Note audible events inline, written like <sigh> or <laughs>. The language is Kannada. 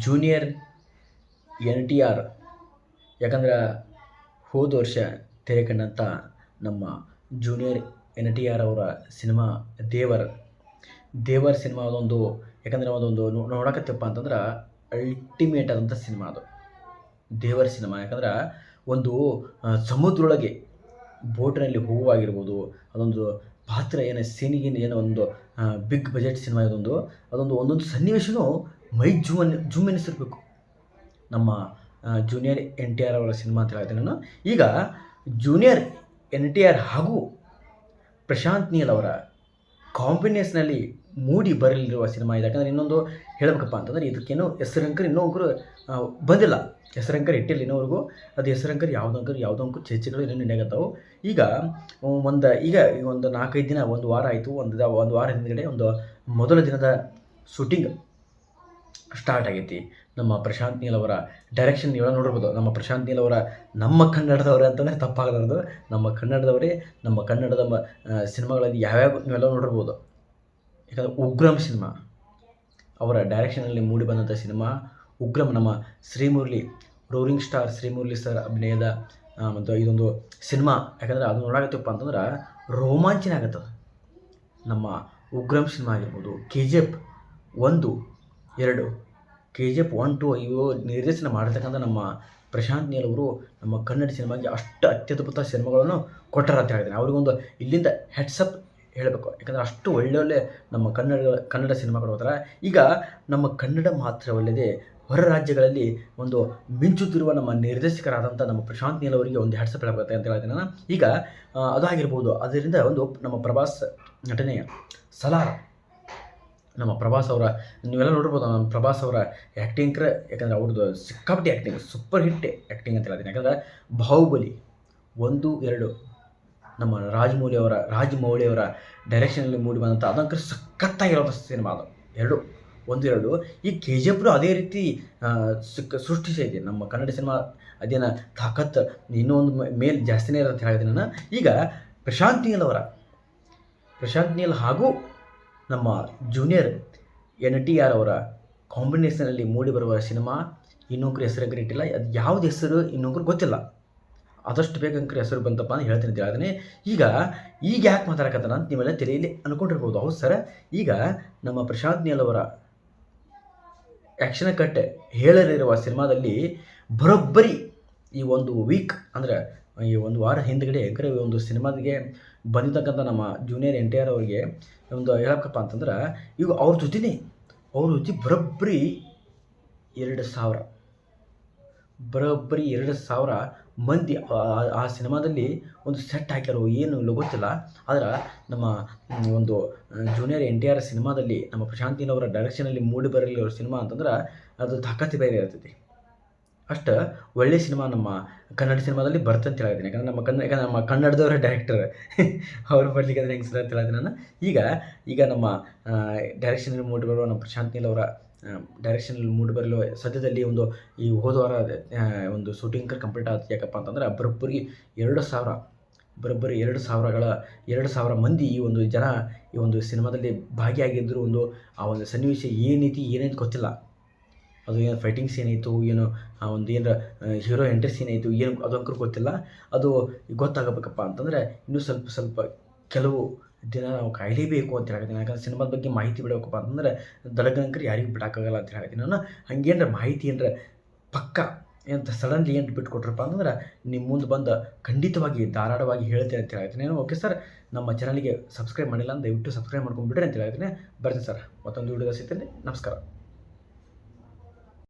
ಜೂನಿಯರ್ ಎನ್ ಟಿ ಆರ್ ಯಾಕಂದ್ರೆ ಹೋದ ವರ್ಷ ತೆರೆ ಕಂಡಂಥ ನಮ್ಮ ಜೂನಿಯರ್ ಎನ್ ಟಿ ಆರ್ ಅವರ ಸಿನಿಮಾ ದೇವರ್. ದೇವರ್ ಸಿನಿಮಾ ಅದೊಂದು, ಯಾಕಂದರೆ ಅದೊಂದು ನೋಡಕತ್ತಪ್ಪ ಅಂತಂದ್ರೆ ಅಲ್ಟಿಮೇಟ್ ಆದಂಥ ಸಿನಿಮಾ ಅದು. ದೇವರ ಸಿನಿಮಾ, ಯಾಕಂದ್ರೆ ಒಂದು ಸಮುದ್ರೊಳಗೆ ಬೋಟ್ನಲ್ಲಿ ಹೋಗುವಾಗಿರ್ಬೋದು, ಅದೊಂದು ಪಾತ್ರ ಏನು, ಸೀನಿಗಿನ ಏನೋ ಒಂದು ಬಿಗ್ ಬಜೆಟ್ ಸಿನಿಮಾ ಇದೊಂದು, ಅದೊಂದು ಒಂದೊಂದು ಸನ್ನಿವೇಶನೂ ಮೈ ಜೂಮ್ ಜೂಮ್ ಎನಿಸಿರ್ಬೇಕು ನಮ್ಮ ಜೂನಿಯರ್ ಎನ್ ಟಿ ಆರ್ ಅವರ ಸಿನಿಮಾ ಅಂತ ಹೇಳ್ತೀನಿ ನಾನು. ಈಗ ಜೂನಿಯರ್ ಎನ್ ಟಿ ಆರ್ ಹಾಗೂ ಪ್ರಶಾಂತ್ ನೀಲ್ ಅವರ ಕಾಂಬಿನೇಷನಲ್ಲಿ ಮೂಡಿ ಬರಲಿರುವ ಸಿನಿಮಾ ಇದೆ. ಯಾಕಂದರೆ ಇನ್ನೊಂದು ಹೇಳಬೇಕಪ್ಪ ಅಂತಂದರೆ ಇದಕ್ಕೇನೋ ಹೆಸರಂಕರ್ ಇನ್ನೂ ಅಂಕರು ಬಂದಿಲ್ಲ. ಹೆಸರಂಕರ್ ಇಟ್ಟಿಲ್ಲ ಇನ್ನೋವರೆಗೂ. ಅದು ಹೆಸರಂಕರ್ ಯಾವುದಂಕರ್ ಯಾವುದೋ ಅಂಕರು ಚರ್ಚೆಗಳು ಇನ್ನೂ ನೆನೆಗತ್ತವು. ಈಗ, ಒಂದು, ಈಗ ಈಗ ಒಂದು ನಾಲ್ಕೈದು ದಿನ, ಒಂದು ವಾರ ಆಯಿತು. ಒಂದು ಒಂದು ವಾರ ಹಿಂದ್ಗಡೆ ಒಂದು ಮೊದಲ ದಿನದ ಶೂಟಿಂಗ್ ಸ್ಟಾರ್ಟ್ ಆಗೈತಿ. ನಮ್ಮ ಪ್ರಶಾಂತ್ ನೀಲ್ ಅವರ ಡೈರೆಕ್ಷನ್ ನೀವೆಲ್ಲ ನೋಡಿರ್ಬೋದು. ನಮ್ಮ ಪ್ರಶಾಂತ್ ನೀಲ್ ಅವರ ನಮ್ಮ ಕನ್ನಡದವರೇ ಅಂತಲೇ ತಪ್ಪಾಗಲಾರ್ದು. ನಮ್ಮ ಕನ್ನಡದವರೇ, ನಮ್ಮ ಕನ್ನಡದ ಮ ಸಿನಿಮಾಗಳಲ್ಲಿ ಯಾವ್ಯಾವ ನೀವೆಲ್ಲ ನೋಡಿರ್ಬೋದು. ಯಾಕಂದರೆ ಉಗ್ರಂ ಸಿನಿಮಾ, ಅವರ ಡೈರೆಕ್ಷನಲ್ಲಿ ಮೂಡಿ ಬಂದಂಥ ಸಿನಿಮಾ. ಉಗ್ರಂ ನಮ್ಮ Srimurali roaring star Srimurali sir ಅಭಿನಯದ ಮತ್ತು ಇದೊಂದು ಸಿನಿಮಾ. ಯಾಕಂದ್ರೆ ಅದು ನೋಡಾಗತ್ತಪ್ಪ ಅಂತಂದ್ರೆ ರೋಮಾಂಚನ ಆಗತ್ತದ. ನಮ್ಮ ಉಗ್ರಂ ಸಿನಿಮಾ ಆಗಿರ್ಬೋದು ಕೆ ಜಿ ಎಫ್ ಒಂದು, ಎರಡು K G F one two ಇವು ನಿರ್ದೇಶನ ಮಾಡಿರ್ತಕ್ಕಂಥ ನಮ್ಮ ಪ್ರಶಾಂತ್ ನೀಲ್ ಅವರು ನಮ್ಮ ಕನ್ನಡ ಸಿನಿಮಾಗೆ ಅಷ್ಟು ಅತ್ಯದ್ಭುತ ಸಿನಿಮಾಗಳನ್ನು ಕೊಟ್ಟಾರ ಅಂತ ಹೇಳಿದ್ದೀನಿ ಅವ್ರಿಗೊಂದು ಇಲ್ಲಿಂದ ಹೆಡ್ಸಪ್ ಹೇಳಬೇಕು. ಯಾಕಂದರೆ ಅಷ್ಟು ಒಳ್ಳೊಳ್ಳೆ ನಮ್ಮ ಕನ್ನಡ ಕನ್ನಡ ಸಿನಿಮಾಗಳು ಹೋದ್ರೆ ಈಗ ನಮ್ಮ ಕನ್ನಡ ಮಾತ್ರವಲ್ಲದೆ ಹೊರ ರಾಜ್ಯಗಳಲ್ಲಿ ಒಂದು ಮಿಂಚುತ್ತಿರುವ ನಮ್ಮ ನಿರ್ದೇಶಕರಾದಂಥ ನಮ್ಮ ಪ್ರಶಾಂತ್ ನೀಲ್ ಅವರಿಗೆ ಒಂದು ಹೆಡ್ಸಪ್ ಹೇಳಬೇಕು ಅಂತ ಹೇಳ್ತೀನಿ ನಾನು. ಈಗ ಅದಾಗಿರ್ಬೋದು ಅದರಿಂದ ಒಂದು ನಮ್ಮ ಪ್ರಭಾಸ್ ನಟನೆಯ ಸಲಾರ. ನಮ್ಮ ಪ್ರಭಾಸ್ ಅವರ, ನೀವೆಲ್ಲ ನೋಡಿರ್ಬೋದು ನಮ್ಮ ಪ್ರಭಾಸ್ ಅವರ ಆ್ಯಕ್ಟಿಂಗ್ರ ಯಾಕಂದರೆ ಅವ್ರದ್ದು ಸಿಕ್ಕಾಪಟ್ಟೆ ಆ್ಯಕ್ಟಿಂಗ್ ಸೂಪರ್ ಹಿಟ್ ಆ್ಯಕ್ಟಿಂಗ್ ಅಂತ ಹೇಳ್ತೀನಿ ಯಾಕಂದರೆ ಬಾಹುಬಲಿ ಒಂದು, ಎರಡು, ನಮ್ಮ ರಾಜಮೌಳಿ ಅವರ ರಾಜಮೌಳಿ ಅವರ ಡೈರೆಕ್ಷನಲ್ಲಿ ಮೂಡಿ ಬಂದಂಥ ಅದಂಕರ ಸಖತ್ತಾಗಿರೋ ಸಿನಿಮಾ ಅದು. ಎರಡು, ಒಂದು, ಎರಡು. ಈ ಕೆ ಜಿ ಎಫ್ರು ಅದೇ ರೀತಿ ಸಿಕ್ಕ ಸೃಷ್ಟಿಸಿದೆ ನಮ್ಮ ಕನ್ನಡ ಸಿನಿಮಾ ಅದೇನ ತಾಕತ್ ಇನ್ನೂ ಒಂದು ಮೇಲ್ ಜಾಸ್ತಿನೇ ಅಂತ ಹೇಳಿದೆ ನಾನು. ಈಗ ಪ್ರಶಾಂತ್ ನೀಲ್ ಅವರ, ಪ್ರಶಾಂತ್ ನೀಲ್ ಹಾಗೂ ನಮ್ಮ ಜೂನಿಯರ್ ಎನ್ ಟಿ ಆರ್ ಅವರ ಕಾಂಬಿನೇಷನಲ್ಲಿ ಮೂಡಿಬರುವ ಸಿನಿಮಾ ಇನ್ನೊಬ್ಬರು ಹೆಸರು ಇಟ್ಟಿಲ್ಲ. ಅದು ಯಾವ್ದು ಹೆಸರು ಇನ್ನೊಬ್ರು ಗೊತ್ತಿಲ್ಲ. ಆದಷ್ಟು ಬೇಗ ಹೆಸರು ಬಂತಪ್ಪ ಅಂತ ಹೇಳ್ತೀನಿ ಅದನ್ನೇ ಈಗ ಈಗ ಯಾಕೆ ಮಾತಾಡಕತ್ತಾನ ಅಂತ ನೀವೆಲ್ಲ ತಲೆಯಲ್ಲಿ ಅನ್ಕೊಂಡಿರ್ಬೋದು. ಹೌದು ಸರ್ ಈಗ ನಮ್ಮ ಪ್ರಶಾಂತ್ ನೀಲ್ ಅವರ ಆ್ಯಕ್ಷನ್ ಕಟ್ ಹೇಳಲಿರುವ ಸಿನಿಮಾದಲ್ಲಿ ಬರೋಬ್ಬರಿ ಈ ಒಂದು ವೀಕ್ ಅಂದರೆ ಈ ಒಂದು ವಾರ ಹಿಂದ್ಗಡೆ ಯಾಕಂದರೆ ಒಂದು ಸಿನಿಮಾದಿಗೆ ಬಂದಿರ್ತಕ್ಕಂಥ ನಮ್ಮ ಜೂನಿಯರ್ ಎನ್ ಟಿ ಆರ್ ಅವರಿಗೆ ಒಂದು ಹೇಳಬೇಕಪ್ಪ ಅಂತಂದ್ರೆ ಈಗ ಅವ್ರ ಜೊತೆನೇ, ಅವ್ರ ಜೊತೆ ಬರೋಬ್ಬರಿ ಎರಡು ಸಾವಿರ. ಬರೋಬ್ಬರಿ ಎರಡು ಸಾವಿರ ಮಂದಿ ಆ- ಸಿನಿಮಾದಲ್ಲಿ ಒಂದು ಸೆಟ್ ಹಾಕ್ಯಾರೋ ಏನು ಇಲ್ಲ ಗೊತ್ತಿಲ್ಲ. ಆದ್ರೆ ನಮ್ಮ ಒಂದು ಜೂನಿಯರ್ ಎನ್ ಟಿ ಆರ್ ಸಿನಿಮಾದಲ್ಲಿ ನಮ್ಮ ಪ್ರಶಾಂತಿನವರ ಡೈರೆಕ್ಷನಲ್ಲಿ ಮೂಡಿ ಅವ್ರ ಸಿನಿಮಾ ಅಂತಂದ್ರೆ, ಅದು ತಾಕತ್ತು ಬೇರೆ ಇರ್ತೈತಿ. ಅಷ್ಟು ಒಳ್ಳೆ ಸಿನಿಮಾ ನಮ್ಮ ಕನ್ನಡ ಸಿನಿಮಾದಲ್ಲಿ ಬರ್ತಂತ ಹೇಳಿದ್ದೀನಿ ಯಾಕಂದ್ರೆ ನಮ್ಮ ಕನ್ನಡ ಯಾಕಂದ್ರೆ ನಮ್ಮ ಕನ್ನಡದವರ ಡೈರೆಕ್ಟರ್ <laughs> ಅವ್ರು ಬರ್ಲಿಕ್ಕೆ ಅಂದರೆ ಹೆಂಗೆ ಅಂತ ಹೇಳಿದ್ರೆ ನಾನು ಈಗ ಈಗ ನಮ್ಮ ಡೈರೆಕ್ಷನಲ್ಲಿ ಮೂಡಿ ಬರುವ ನಮ್ಮ ಪ್ರಶಾಂತ್ ನೀಲ್ ಅವರ ಡೈರೆಕ್ಷನಲ್ಲಿ ಮೂಡಿ ಬರಲು ಸದ್ಯದಲ್ಲಿ ಒಂದು ಈ ಹೋದ ವಾರ ಒಂದು ಶೂಟಿಂಗ್ ಕಂಪ್ಲೀಟ್ ಆಗುತ್ತೆ ಯಾಕಪ್ಪ ಅಂತಂದ್ರೆ ಬರೋಬ್ಬರಿ ಎರಡು ಸಾವಿರ ಬರೋಬ್ಬರಿ ಎರಡು ಸಾವಿರಗಳ, ಎರಡು ಸಾವಿರ ಮಂದಿ ಈ ಒಂದು ಜನ ಈ ಒಂದು ಸಿನಿಮಾದಲ್ಲಿ ಭಾಗಿಯಾಗಿದ್ದರು ಒಂದು ಆ ಒಂದು ಸನ್ನಿವೇಶ ಏನೈತಿ ಏನೇನು ಗೊತ್ತಿಲ್ಲ. ಅದು ಏನು ಫೈಟಿಂಗ್ ಸೀನ್ ಆಯಿತು, ಏನು, ಆ, ಒಂದು ಏನರ ಹೀರೋ ಎಂಟ್ರಿ ಸೀನ್ ಆಯಿತು, ಏನು ಅದು ಗೊತ್ತಿಲ್ಲ. ಅದು ಗೊತ್ತಾಗಬೇಕಪ್ಪ ಅಂತಂದರೆ ಇನ್ನೂ ಸ್ವಲ್ಪ ಸ್ವಲ್ಪ ಕೆಲವು ದಿನ ನಾವು ಕಾಯಲೇಬೇಕು ಅಂತ ಹೇಳ್ತೀನಿ ಯಾಕಂದ್ರೆ ಸಿನಿಮಾದ ಬಗ್ಗೆ ಮಾಹಿತಿ ಬಿಡಬೇಕಪ್ಪ ಅಂತಂದ್ರೆ ದಡಗಂಕರು ಯಾರಿಗೂ ಬಿಡೋಕ್ಕಾಗಲ್ಲ ಅಂತ ಹೇಳ್ತೀನಿ ನಾನು ಹಂಗೇನ್ರ ಮಾಹಿತಿ ಏನರ ಪಕ್ಕ ಎಂತ ಸಡನ್ಲಿ ಏನು ಬಿಟ್ಕೊಟ್ರಪ್ಪ ಅಂತಂದ್ರೆ ನಿಮ್ಮ ಮುಂದೆ ಬಂದು ಖಂಡಿತವಾಗಿ ಧಾರಾಳವಾಗಿ ಹೇಳ್ತೇನೆ ಅಂತ ಹೇಳ್ತೀನಿ ನಾನು ಓಕೆ ಸರ್? ನಮ್ಮ ಚಾನಲ್ಗೆ ಸಬ್ಸ್ಕ್ರೈಬ್ ಮಾಡಿಲ್ಲ ಅಂದರೆ ದಯವಿಟ್ಟು ಸಬ್ಸ್ಕ್ರೈಬ್ ಮಾಡ್ಕೊಂಡ್ಬಿಡ್ರಿ ಅಂತ ಹೇಳ್ತೀನಿ ಬರ್ತೀನಿ ಸರ್. ಮತ್ತೊಂದು ವಿಡಿಯೋದ ಸಿಗ್ತೀನಿ. ನಮಸ್ಕಾರ.